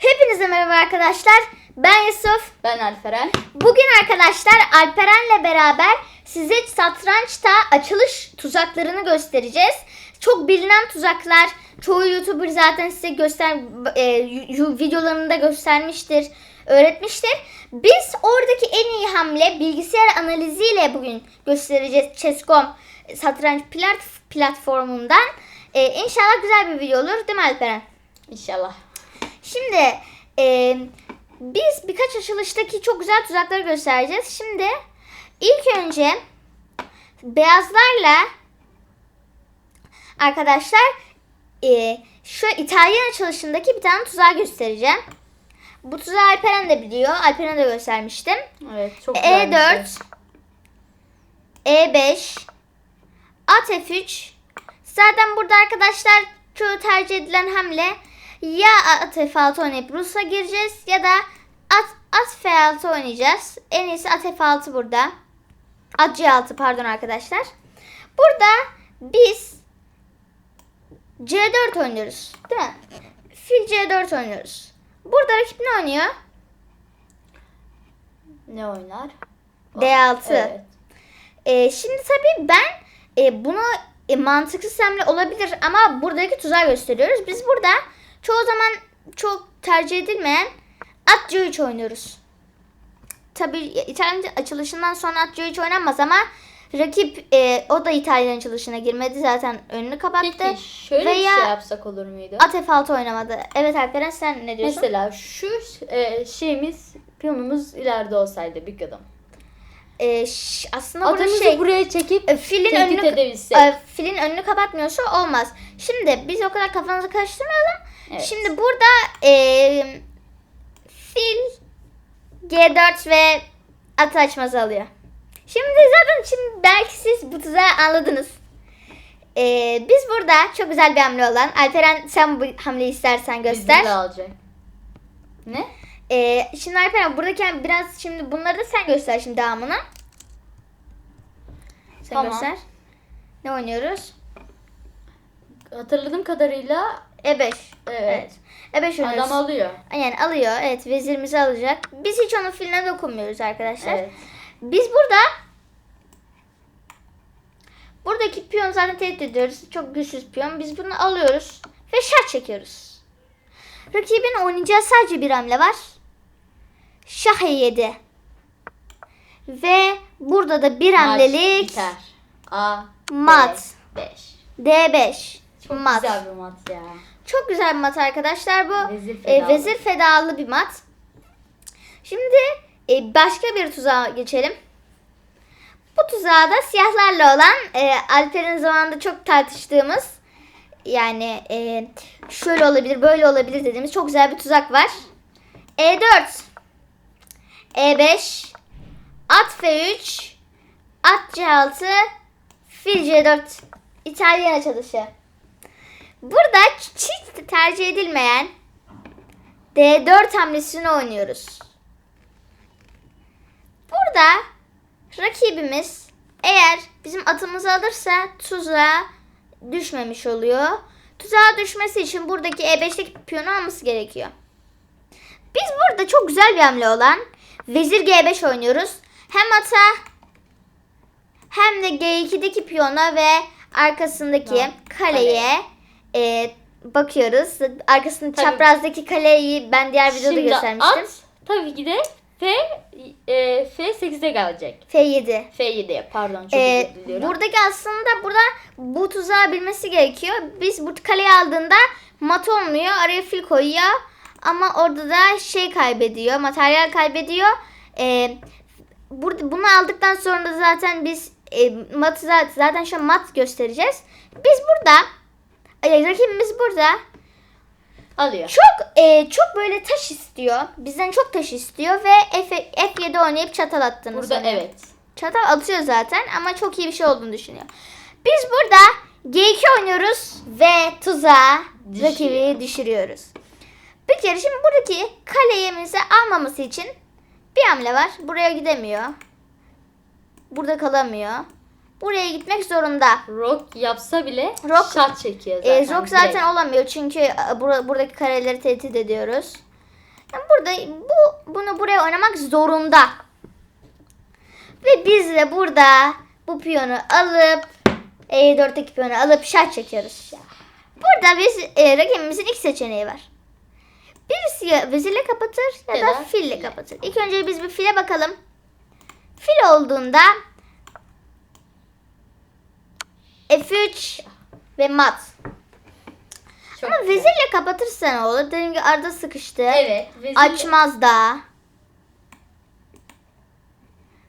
Hepinize merhaba arkadaşlar. Ben Yusuf. Ben Alperen. Bugün arkadaşlar Alperen'le beraber size satrançta açılış tuzaklarını göstereceğiz. Çok bilinen tuzaklar. Çoğu YouTuber zaten size göster e, videolarında göstermiştir, öğretmiştir. Biz oradaki en iyi hamle bilgisayar analiziyle bugün göstereceğiz Chess.com satranç plat- platformundan. E, inşallah güzel bir video olur değil mi Alperen? İnşallah. Şimdi e, biz birkaç açılıştaki çok güzel tuzakları göstereceğiz. Şimdi ilk önce beyazlarla arkadaşlar e, şu İtalyan açılışındaki bir tane tuzağı göstereceğim. Bu tuzağı Alperen de biliyor. Alperen'e de göstermiştim. Evet çok güzel bir E4 şey. E5 At F3 Zaten burada arkadaşlar çoğu tercih edilen hamle ya at F6 oynayıp Rus'a gireceğiz ya da at, at F6 oynayacağız. En iyisi at F6 burada. At C6 pardon arkadaşlar. Burada biz C4 oynuyoruz. Değil mi? Fil C4 oynuyoruz. Burada rakip ne oynuyor? Ne oynar? D6. Evet. Ee, şimdi tabii ben e, bunu e, mantıksız hamle olabilir ama buradaki tuzağı gösteriyoruz. Biz burada çoğu zaman çok tercih edilmeyen at C3 oynuyoruz. Tabii İtalyan açılışından sonra at C3 oynanmaz ama rakip e, o da İtalyan açılışına girmedi zaten önünü kapattı. Peki şöyle Veya- bir şey yapsak olur muydu? At F6 oynamadı. Evet Alperen sen ne diyorsun? Mesela şu e, şeyimiz piyonumuz ileride olsaydı bir adım. E, ş- aslında burada şey buraya çekip e, filin tehdit önünü edebilsek. e, filin önünü kapatmıyorsa olmaz. Şimdi biz o kadar kafanızı karıştırmayalım. Evet. Şimdi burada e, fil G4 ve at açması alıyor. Şimdi zaten şimdi belki siz bu tuzağı anladınız. E, biz burada çok güzel bir hamle olan Alperen sen bu hamleyi istersen Bizi göster. de alacak. Ne? E, şimdi Alperen buradaki biraz şimdi bunları da sen göster şimdi devamını. Sen Tamam. göster. Ne oynuyoruz? Hatırladığım kadarıyla E5. evet. E5 oynuyoruz. Adam alıyor. Yani alıyor. Evet vezirimizi alacak. Biz hiç onun filine dokunmuyoruz arkadaşlar. Evet. Biz burada buradaki piyon zaten tehdit ediyoruz. Çok güçsüz piyon. Biz bunu alıyoruz ve şah çekiyoruz. Rakibin oynayacağı sadece bir hamle var. Şah E7. Ve burada da bir hamlelik biter. A. mat. 5. D5. Çok mat. güzel bir mat ya. Çok güzel bir mat arkadaşlar bu. Vezir E, fedalı. vezir fedalı bir mat. Şimdi e, başka bir tuzağa geçelim. Bu tuzağa da siyahlarla olan e, Alper'in zamanında çok tartıştığımız yani e, şöyle olabilir böyle olabilir dediğimiz çok güzel bir tuzak var. E4 E5 At F3 At C6 Fil C4 İtalyan açılışı. Burada hiç tercih edilmeyen D4 hamlesini oynuyoruz. Burada rakibimiz eğer bizim atımızı alırsa tuzağa düşmemiş oluyor. Tuzağa düşmesi için buradaki E5'teki piyonu alması gerekiyor. Biz burada çok güzel bir hamle olan Vezir G5 oynuyoruz. Hem ata hem de G2'deki piyona ve arkasındaki Ha, kaleye e, bakıyoruz. Arkasında Tabii. çaprazdaki kaleyi ben diğer videoda Şimdi göstermiştim. at tabii ki de F e, F8'e gelecek. F7. F7'ye pardon çok Ee, özür diliyorum. buradaki aslında burada bu tuzağı bilmesi gerekiyor. Biz bu kaleyi aldığında mat olmuyor. Araya fil koyuyor. Ama orada da şey kaybediyor. Materyal kaybediyor. Ee, burada, bunu aldıktan sonra da zaten biz e, matı zaten, zaten şu an mat göstereceğiz. Biz burada e, rakibimiz burada Alıyor. çok e, çok böyle taş istiyor. Bizden çok taş istiyor ve F, F7 oynayıp çatal attığını Burada sanıyor. evet. Çatal atıyor zaten ama çok iyi bir şey olduğunu düşünüyor. Biz burada G2 oynuyoruz ve tuzağa Düşürüyor. rakibi düşürüyoruz. Bir kere şimdi buradaki kaleyemizi almaması için bir hamle var. Buraya gidemiyor. Burada kalamıyor. Buraya gitmek zorunda. Rock yapsa bile Rock- şat çekiyor zaten. Ee, Rock zaten direkt. olamıyor çünkü e, bura- buradaki kareleri tehdit ediyoruz. Yani burada bu bunu buraya oynamak zorunda. Ve biz de burada bu piyonu alıp E4'teki piyonu alıp şah çekiyoruz. Burada biz e, rakibimizin iki seçeneği var. Birisi ya vezirle kapatır ya, Ya da da fille fille. kapatır. İlk önce biz bir file bakalım. Fil olduğunda F3 ve mat. Çok Ama güzel. vezirle kapatırsa ne olur? Dediğim gibi arada sıkıştı. Evet. vezir- Açmaz da.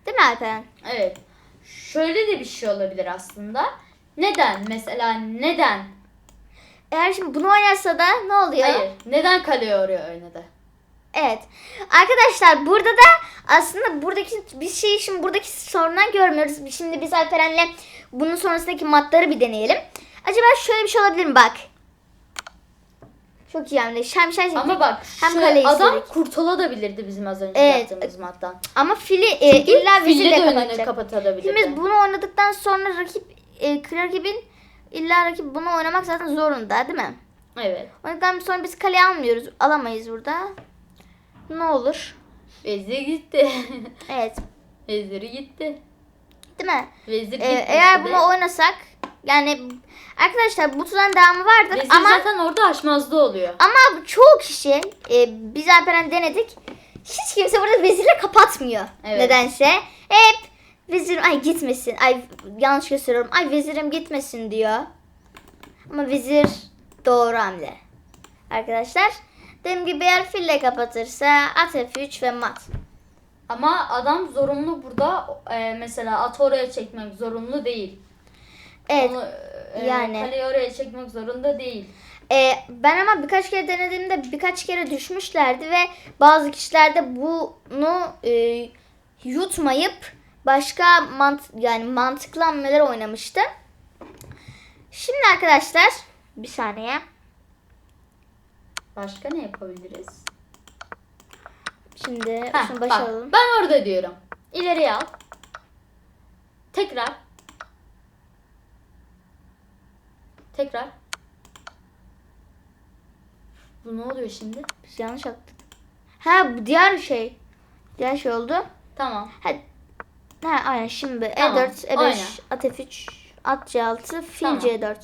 Değil mi Alperen? Evet. Şöyle de bir şey olabilir aslında. Neden? Mesela neden? Eğer şimdi bunu oynarsa da ne oluyor? Hayır. Neden kaleye oraya oynadı? Evet. Arkadaşlar burada da aslında buradaki bir şey şimdi buradaki sorundan görmüyoruz. Şimdi biz Alperen'le bunun sonrasındaki matları bir deneyelim. Acaba şöyle bir şey olabilir mi bak. Çok iyi hamle. Hem şey Ama bak hem kaleyi adam istedik. kurtulabilirdi bizim az önce Evet. yaptığımız mattan. Ama fili e, Çünkü illa vezirle de önünü kapatacak. kapatabilirdi. Şimdi biz bunu oynadıktan sonra rakip e, rakibin illa rakip bunu oynamak zaten zorunda değil mi? Evet. Oynadıktan sonra biz kale almıyoruz. Alamayız burada. Ne olur? Vezir gitti. Evet. Veziri gitti. Değil mi? Vezir Ee, gitti. eğer bunu oynasak yani arkadaşlar bu tuzağın devamı vardır Vezir ama zaten orada açmazda oluyor. ama çoğu kişi e, biz Alperen denedik. Hiç kimse burada vezirle kapatmıyor. Evet. Nedense hep vezir ay gitmesin. Ay yanlış gösteriyorum. Ay vezirim gitmesin diyor. Ama vezir doğru hamle. Arkadaşlar dediğim gibi eğer fille kapatırsa at F3 ve mat. Ama adam zorunlu burada e, mesela at oraya çekmek zorunlu değil. Evet. Onu, e, yani. Kaleyi oraya çekmek zorunda değil. Ee, ben ama birkaç kere denediğimde birkaç kere düşmüşlerdi ve bazı kişiler de bunu e, yutmayıp başka mant yani mantıklı hamleler oynamıştı. Şimdi arkadaşlar bir saniye. Başka ne yapabiliriz? Şimdi Heh, şunu bak, başlayalım. ben orada diyorum. İleriye al. Tekrar. Tekrar. Bu ne oluyor şimdi? Biz yanlış yaptık. Ha bu diğer şey. Diğer şey oldu. Tamam. Ha, ha aynen şimdi Tamam, E4, E5, oyna. at F3, at C6, fil Tamam. C4.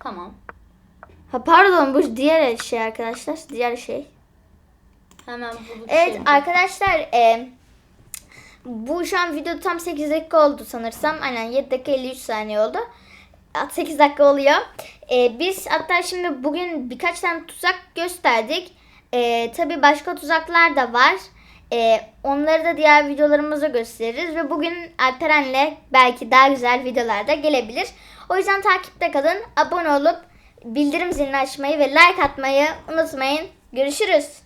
Tamam. Ha pardon bu diğer şey arkadaşlar. Diğer şey. Hemen bulup Evet şey- arkadaşlar e, bu şu an video tam 8 dakika oldu sanırsam. Aynen 7 dakika 53 saniye oldu. 8 dakika oluyor. E, biz hatta şimdi bugün birkaç tane tuzak gösterdik. E, Tabi başka tuzaklar da var. E, onları da diğer videolarımızda gösteririz. Ve bugün Alperen'le belki daha güzel videolar da gelebilir. O yüzden takipte kalın. Abone olup bildirim zilini açmayı ve like atmayı unutmayın. Görüşürüz.